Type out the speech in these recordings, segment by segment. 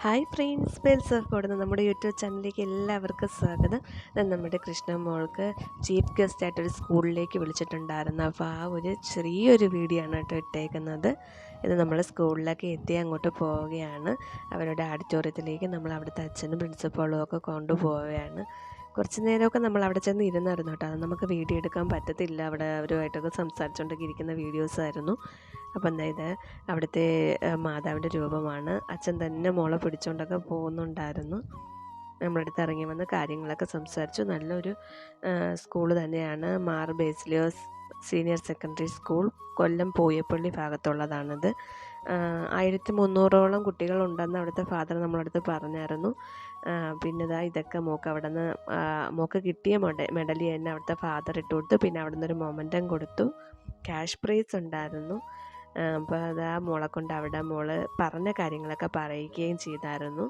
Hi friends bells of നമ്മുടെ YouTube ചാനലിലേക്ക് എല്ലാവർക്കും സ്വാഗതം. നമ്മുടെ കൃഷ്ണ മോൾക്ക് ചീഫ് ഗസ്റ്റ് ആയിട്ട് ഒരു സ്കൂളിലേക്ക് വിളിച്ചിട്ടുണ്ടായിരുന്നു. അപ്പോൾ ആ ഒരു ചെറിയൊരു വീഡിയോ ആണ് കേട്ടോ ഇട്ടേക്കുന്നത്. ഇത് നമ്മൾ സ്കൂളിലേക്ക് എത്തി അങ്ങോട്ട് പോവുകയാണ്. അവരുടെ ഓഡിറ്റോറിയത്തിലേക്ക് നമ്മൾ അവിടുത്തെ അച്ഛനും പ്രിൻസിപ്പളും ഒക്കെ കൊണ്ടുപോവുകയാണ്. കുറച്ച് നേരമൊക്കെ നമ്മൾ അവിടെ ചെന്ന് ഇരുന്നായിരുന്നു കേട്ടോ. നമുക്ക് വീഡിയോ എടുക്കാൻ പറ്റത്തില്ല. അവിടെ അവരുമായിട്ടൊക്കെ സംസാരിച്ചുകൊണ്ടൊക്കെ ഇരിക്കുന്ന വീഡിയോസായിരുന്നു. അപ്പം എന്താ അവിടുത്തെ മാതാവിന്റെ രൂപമാണ്. അച്ഛൻ തന്നെ മോളെ പിടിച്ചുകൊണ്ടൊക്കെ പോകുന്നുണ്ടായിരുന്നു. നമ്മളടുത്ത് ഇറങ്ങി വന്ന് കാര്യങ്ങളൊക്കെ സംസാരിച്ചു. നല്ലൊരു സ്കൂൾ തന്നെയാണ്. Mar Baselios senior secondary school കൊല്ലം പൂയപ്പള്ളി ഭാഗത്തുള്ളതാണിത്. ആയിരത്തി മുന്നൂറോളം കുട്ടികളുണ്ടെന്ന് അവിടുത്തെ ഫാദർ നമ്മളടുത്ത് പറഞ്ഞായിരുന്നു. പിന്നെ ഇതാ ഇതൊക്കെ മോക്ക് അവിടെ നിന്ന് മോക്ക് കിട്ടിയ മെഡ മെഡലി തന്നെ അവിടുത്തെ ഫാദർ ഇട്ട് കൊടുത്തു പിന്നെ അവിടെ നിന്നൊരു മൊമെന്റം കൊടുത്തു. ക്യാഷ് പ്രൈസ് ഉണ്ടായിരുന്നു. അപ്പോൾ ആ മോളെ കൊണ്ട് അവിടെ മോൾ പറഞ്ഞ കാര്യങ്ങളൊക്കെ പറയുകയും ചെയ്തായിരുന്നു.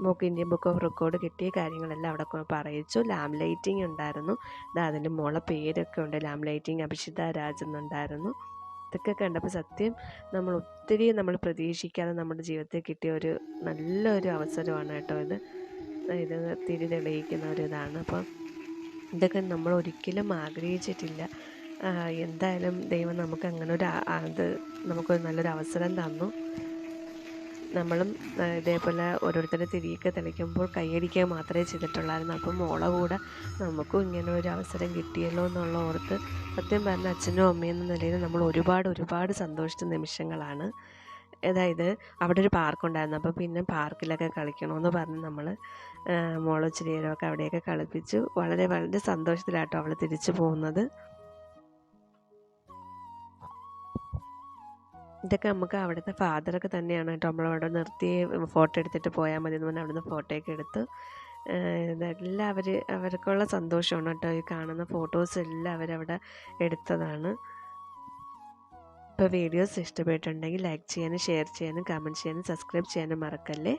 Mock Indian book of record കിട്ടിയ കാര്യങ്ങളെല്ലാം അവിടെ പറയിച്ചു. ലാം ലൈറ്റിംഗ് ഉണ്ടായിരുന്നു. അതിന്റെ മോളെ പേരൊക്കെ ഉണ്ട്. ലാം ലൈറ്റിംഗ് അഭിഷിത രാജ് എന്നുണ്ടായിരുന്നു. ഇതൊക്കെ കണ്ടപ്പോൾ സത്യം നമ്മൾ ഒത്തിരി നമ്മൾ പ്രതീക്ഷിക്കാതെ നമ്മുടെ ജീവിതത്തിൽ കിട്ടിയ ഒരു നല്ലൊരു അവസരമാണ് കേട്ടോ ഇത്. ഇത് തിരി തെളിയിക്കുന്ന ഒരു ഇതാണ്. അപ്പം ഇതൊക്കെ നമ്മൾ ഒരിക്കലും ആഗ്രഹിച്ചിട്ടില്ല. എന്തായാലും ദൈവം നമുക്ക് അങ്ങനെ ഒരു അത് നമുക്കൊരു നല്ലൊരു അവസരം തന്നു. നമ്മളും ഇതേപോലെ ഓരോരുത്തരെ തിരിയൊക്കെ തെളിക്കുമ്പോൾ കൈയടിക്കുക മാത്രമേ ചെയ്തിട്ടുള്ളായിരുന്നു. അപ്പം മോളെ കൂടെ നമുക്കും ഇങ്ങനെ ഒരു അവസരം കിട്ടിയല്ലോ എന്നുള്ള ഓർത്ത് സത്യം പറഞ്ഞ അച്ഛനും അമ്മയും എന്ന നിലയിൽ നമ്മൾ ഒരുപാട് ഒരുപാട് സന്തോഷിച്ച നിമിഷങ്ങളാണ്. അതായത് അവിടെ ഒരു പാർക്കുണ്ടായിരുന്നു. അപ്പോൾ പിന്നെ പാർക്കിലൊക്കെ കളിക്കണമെന്ന് പറഞ്ഞ് നമ്മൾ മോളോ ഇച്ചിരി നേരമൊക്കെ അവിടെയൊക്കെ കളിപ്പിച്ചു. വളരെ വളരെ സന്തോഷത്തിലാട്ടോ അവൾ തിരിച്ചു പോകുന്നത്. ഇതൊക്കെ നമുക്ക് അവിടുത്തെ ഫാദറൊക്കെ തന്നെയാണ് കേട്ടോ. നമ്മളവിടെ നിർത്തി ഫോട്ടോ എടുത്തിട്ട് പോയാൽ മതി എന്ന് പറഞ്ഞാൽ അവിടുന്ന് ഫോട്ടോയൊക്കെ എടുത്ത്. ഇതെല്ലാം അവർ അവർക്കുള്ള സന്തോഷമാണ് കേട്ടോ ഈ കാണുന്ന ഫോട്ടോസ് എല്ലാം അവരവിടെ എടുത്തതാണ്. ഇപ്പോൾ വീഡിയോസ് ഇഷ്ടപ്പെട്ടിട്ടുണ്ടെങ്കിൽ ലൈക്ക് ചെയ്യാനും ഷെയർ ചെയ്യാനും കമന്റ് ചെയ്യാനും സബ്സ്ക്രൈബ് ചെയ്യാനും മറക്കല്ലേ?